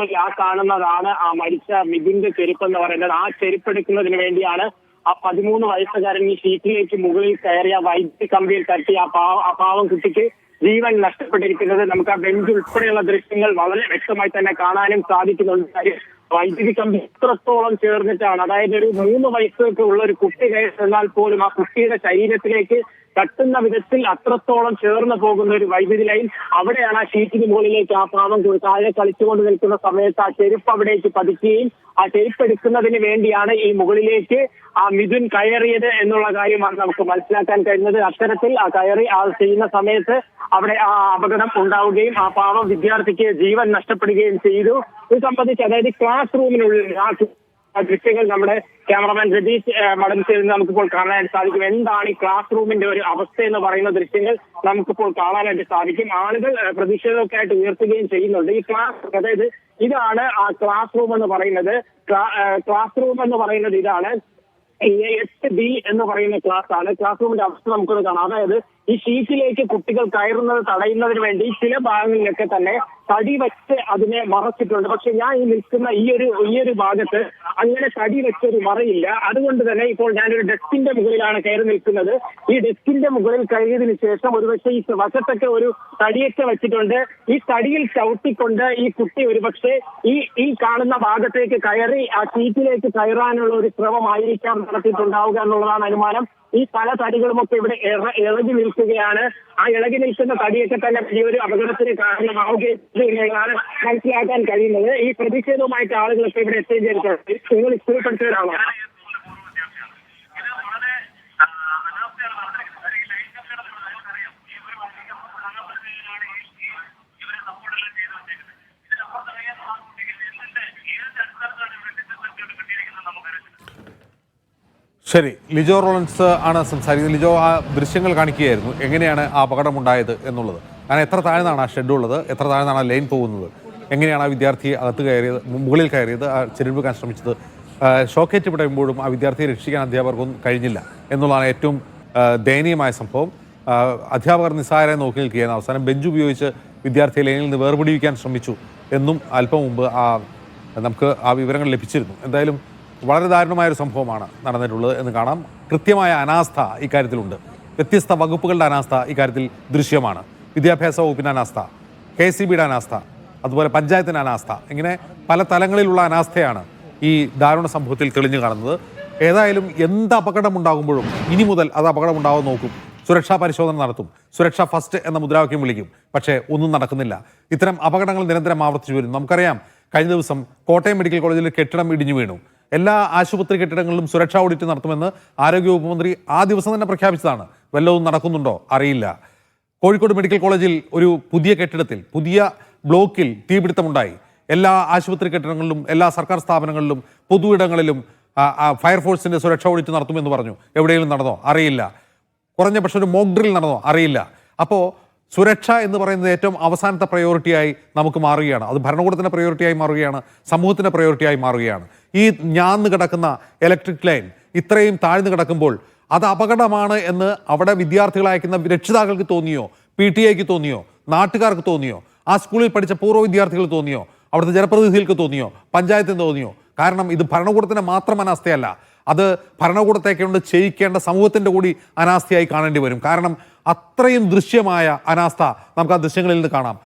ഇപ്പോൾ ആ കാണുന്നതാണ് ആ മരിച്ച മിഥുന്റെ ചെരുപ്പ് എന്ന് പറയുന്നത്. ആ ചെരുപ്പ് എടുക്കുന്നതിന് വേണ്ടിയാണ് ആ പതിമൂന്ന് വയസ്സുകാരൻ ഈ ഷീറ്റിലേക്ക് മുകളിൽ കയറിയ വൈദ്യുതി കമ്പിയിൽ തട്ടി ആ പാവ ആ പാവം കുട്ടിക്ക് ജീവൻ നഷ്ടപ്പെട്ടിരിക്കുന്നത് നമുക്ക് ആ ബെഞ്ച് ഉൾപ്പെടെയുള്ള ദൃശ്യങ്ങൾ വളരെ വ്യക്തമായി തന്നെ കാണാനും സാധിക്കുന്നുണ്ട്. വൈദ്യുതി കമ്പി ഇത്രത്തോളം ചേർന്നിട്ടാണ് അതായത് ഒരു മൂന്ന് വയസ്സൊക്കെ ഉള്ള ഒരു കുട്ടി കയറുന്നാൽ പോലും ആ കുട്ടിയുടെ ശരീരത്തിലേക്ക് തട്ടുന്ന വിധത്തിൽ അത്രത്തോളം ചേർന്ന് പോകുന്ന ഒരു വൈദ്യുതി ലൈൻ അവിടെയാണ് ആ ഷീറ്റിന് മുകളിലേക്ക് ആ പാവം താഴെ കളിച്ചുകൊണ്ട് നിൽക്കുന്ന സമയത്ത് ആ ചെരുപ്പ് അവിടേക്ക് പതിക്കുകയും ആ ചെരുപ്പ് എടുക്കുന്നതിന് വേണ്ടിയാണ് ഈ മുകളിലേക്ക് ആ മിഥുൻ കയറിയത് എന്നുള്ള കാര്യമാണ് നമുക്ക് മനസ്സിലാക്കാൻ കഴിഞ്ഞത് അത്തരത്തിൽ ആ കയറി ആ ചെയ്യുന്ന സമയത്ത് അവിടെ ആ അപകടം ഉണ്ടാവുകയും ആ പാവം വിദ്യാർത്ഥിക്ക് ജീവൻ നഷ്ടപ്പെടുകയും ചെയ്തു. ഇത് സംബന്ധിച്ച് അതായത് ക്ലാസ് റൂമിനുള്ളിൽ ആ ദൃശ്യങ്ങൾ നമ്മുടെ ക്യാമറമാൻ രതീഷ് നിന്ന് നമുക്കിപ്പോൾ കാണാനായിട്ട് സാധിക്കും. എന്താണ് ഈ ക്ലാസ് റൂമിന്റെ ഒരു അവസ്ഥ എന്ന് പറയുന്ന ദൃശ്യങ്ങൾ നമുക്കിപ്പോൾ കാണാനായിട്ട് സാധിക്കും. ആളുകൾ പ്രതിഷേധമൊക്കെ ആയിട്ട് ഉയർത്തുകയും ചെയ്യുന്നുണ്ട്. ഈ ക്ലാസ് അതായത് ഇതാണ് ആ ക്ലാസ് റൂം എന്ന് പറയുന്നത്. ക്ലാസ് റൂം എന്ന് പറയുന്നത് ഇതാണ്. എട്ട് ബി എന്ന് പറയുന്ന ക്ലാസ് ആണ്. ക്ലാസ് റൂമിന്റെ അവസ്ഥ നമുക്കൊന്ന് കാണാം. അതായത് ഈ ഷീറ്റിലേക്ക് കുട്ടികൾ കയറുന്നത് തടയുന്നതിന് വേണ്ടി ചില ഭാഗങ്ങളിലൊക്കെ തന്നെ തടി വെച്ച് അതിനെ മറച്ചിട്ടുണ്ട്. പക്ഷെ ഞാൻ ഈ നിൽക്കുന്ന ഈ ഒരു ഈ ഒരു ഭാഗത്ത് അങ്ങനെ തടി വെച്ചൊരു മറയില്ല. അതുകൊണ്ട് തന്നെ ഇപ്പോൾ ഞാനൊരു ഡെസ്കിന്റെ മുകളിലാണ് കയറി നിൽക്കുന്നത്. ഈ ഡെസ്കിന്റെ മുകളിൽ കയറിയതിനു ശേഷം ഒരുപക്ഷെ ഈ വശത്തൊക്കെ ഒരു തടിയൊക്കെ വെച്ചിട്ടുണ്ട്. ഈ തടിയിൽ ചവിട്ടിക്കൊണ്ട് ഈ കുട്ടി ഒരുപക്ഷെ ഈ ഈ കാണുന്ന ഭാഗത്തേക്ക് കയറി ആ സീറ്റിലേക്ക് കയറാനുള്ള ഒരു ശ്രമമായിരിക്കാം നടത്തിയിട്ടുണ്ടാവുക എന്നുള്ളതാണ് അനുമാനം. ഈ പല തടികളുമൊക്കെ ഇവിടെ ഇളകി നിൽക്കുകയാണ്. ആ ഇളകി നിൽക്കുന്ന തടിയൊക്കെ തന്നെ വലിയൊരു അപകടത്തിന് കാരണമാവുകയും എന്നുള്ളതാണ് മനസ്സിലാക്കാൻ കഴിയുന്നത്. ഈ പ്രതിഷേധവുമായിട്ട് ആളുകളൊക്കെ ഇവിടെ എത്തുകയും ചെയ്തിട്ടുണ്ട്. നിങ്ങൾ സ്കൂൾ പഠിച്ചവരാണോ ഇത് വളരെ ആ, അനാസ്ഥയാണ് നടന്നിരിക്കുന്നത്. കാര്യം ഈ ലൈൻ കമ്പിയുടെ നമ്മൾ നമുക്കറിയാം. ഈ ഒരു വലിയ സംഘടനയാണ് ഈ ഈ ഇവരെ സപ്പോർട്ടെല്ലാം ചെയ്തു വെച്ചേക്കുന്നത്. ഇതിനപ്പുറത്ത് കഴിയാൻ സാധിക്കുമെങ്കിൽ എന്തിന്റെ ഏതിന്റെ അടിസ്ഥാനത്തിലാണ് ഇവിടെ ഡിസ്റ്റൻസ് കിട്ടിയിരിക്കുന്നത് നമുക്കറിയില്ല ശരി ലിജോ റോളൻസ് ആണ് സംസാരിക്കുന്നത്. ലിജോ ആ ദൃശ്യങ്ങൾ കാണിക്കുകയായിരുന്നു. എങ്ങനെയാണ് ആ അപകടം ഉണ്ടായത് എന്നുള്ളത്? കാരണം എത്ര താഴ്ന്നാണ് ആ ഷെഡ് ഉള്ളത്? എത്ര താഴ്ന്നാണ് ആ ലൈൻ പോകുന്നത്? എങ്ങനെയാണ് ആ വിദ്യാർത്ഥി അകത്ത് കയറിയത് മുകളിൽ കയറിയത് ആ ചെരുപ്പിക്കാൻ ശ്രമിച്ചത്? ഷോക്കേറ്റ് പിടയുമ്പോഴും ആ വിദ്യാർത്ഥിയെ രക്ഷിക്കാൻ അധ്യാപകർക്കൊന്നും കഴിഞ്ഞില്ല എന്നുള്ളതാണ് ഏറ്റവും ദയനീയമായ സംഭവം. അധ്യാപകർ നിസ്സാരെ നോക്കി നിൽക്കുകയാണ് അവസാനം ബെഞ്ച് ഉപയോഗിച്ച് വിദ്യാർത്ഥിയെ ലൈനിൽ നിന്ന് വേർപിടിവിക്കാൻ ശ്രമിച്ചു എന്നും അല്പം മുമ്പ് ആ നമുക്ക് ആ വിവരങ്ങൾ ലഭിച്ചിരുന്നു. എന്തായാലും വളരെ ദാരുണമായ ഒരു സംഭവമാണ് നടന്നിട്ടുള്ളത് എന്ന് കാണാം. കൃത്യമായ അനാസ്ഥ ഇക്കാര്യത്തിലുണ്ട്. വ്യത്യസ്ത വകുപ്പുകളുടെ അനാസ്ഥ ഇക്കാര്യത്തിൽ ദൃശ്യമാണ്. വിദ്യാഭ്യാസ വകുപ്പിന്റെ അനാസ്ഥ കെ സി ബിയുടെ അനാസ്ഥ അതുപോലെ പഞ്ചായത്തിന്റെ അനാസ്ഥ ഇങ്ങനെ പല തലങ്ങളിലുള്ള അനാസ്ഥയാണ് ഈ ദാരുണ സംഭവത്തിൽ തെളിഞ്ഞു കാണുന്നത്. ഏതായാലും എന്ത് അപകടം ഉണ്ടാകുമ്പോഴും ഇനി മുതൽ അത് അപകടം ഉണ്ടാവാൻ നോക്കും. സുരക്ഷാ പരിശോധന നടത്തും. സുരക്ഷ ഫസ്റ്റ് എന്ന മുദ്രാവാക്യം വിളിക്കും. പക്ഷേ ഒന്നും നടക്കുന്നില്ല. ഇത്തരം അപകടങ്ങൾ നിരന്തരം ആവർത്തിച്ചു വരുന്നു നമുക്കറിയാം കഴിഞ്ഞ ദിവസം കോട്ടയം മെഡിക്കൽ കോളേജിൽ കെട്ടിടം ഇടിഞ്ഞു വീണു. എല്ലാ ആശുപത്രി കെട്ടിടങ്ങളിലും സുരക്ഷാ ഓഡിറ്റ് നടത്തുമെന്ന് ആരോഗ്യവകുപ്പ് മന്ത്രി ആ ദിവസം തന്നെ പ്രഖ്യാപിച്ചതാണ്. വല്ലതും നടക്കുന്നുണ്ടോ? അറിയില്ല. കോഴിക്കോട് മെഡിക്കൽ കോളേജിൽ ഒരു പുതിയ കെട്ടിടത്തിൽ പുതിയ ബ്ലോക്കിൽ തീപിടുത്തമുണ്ടായി. എല്ലാ ആശുപത്രി കെട്ടിടങ്ങളിലും എല്ലാ സർക്കാർ സ്ഥാപനങ്ങളിലും പൊതു ഇടങ്ങളിലും ഫയർഫോഴ്സിന്റെ സുരക്ഷാ ഓഡിറ്റ് നടത്തുമെന്ന് പറഞ്ഞു. എവിടെയെങ്കിലും നടന്നോ? അറിയില്ല. കുറഞ്ഞ പക്ഷെ ഒരു മോക്ക് ഡ്രിൽ നടന്നോ? അറിയില്ല. അപ്പോൾ സുരക്ഷ എന്ന് പറയുന്നത് ഏറ്റവും അവസാനത്തെ പ്രയോറിറ്റിയായി നമുക്ക് മാറുകയാണ്. അത് ഭരണകൂടത്തിന്റെ പ്രയോറിറ്റിയായി മാറുകയാണ് സമൂഹത്തിന്റെ പ്രയോറിറ്റിയായി മാറുകയാണ്. ഈ ഞാന്ന് കിടക്കുന്ന ഇലക്ട്രിക് ലൈൻ ഇത്രയും താഴ്ന്നു കിടക്കുമ്പോൾ അത് അപകടമാണ് എന്ന് അവിടെ വിദ്യാർത്ഥികൾ അയക്കുന്ന രക്ഷിതാക്കൾക്ക് തോന്നിയോ? പി ടി എക്ക് തോന്നിയോ? നാട്ടുകാർക്ക് തോന്നിയോ? ആ സ്കൂളിൽ പഠിച്ച പൂർവ വിദ്യാർത്ഥികൾക്ക് തോന്നിയോ? അവിടുത്തെ ജനപ്രതിനിധികൾക്ക് തോന്നിയോ? പഞ്ചായത്തിന് തോന്നിയോ? കാരണം ഇത് ഭരണകൂടത്തിന്റെ മാത്രം അനാസ്ഥയല്ല. അത് ഭരണകൂടത്തെ കൊണ്ട് ചെയ്യിക്കേണ്ട സമൂഹത്തിന്റെ കൂടി അനാസ്ഥയായി കാണേണ്ടി വരും. കാരണം അത്രയും ദൃശ്യമായ അനാസ്ഥ നമുക്ക് ആ ദൃശ്യങ്ങളിൽ നിന്ന് കാണാം.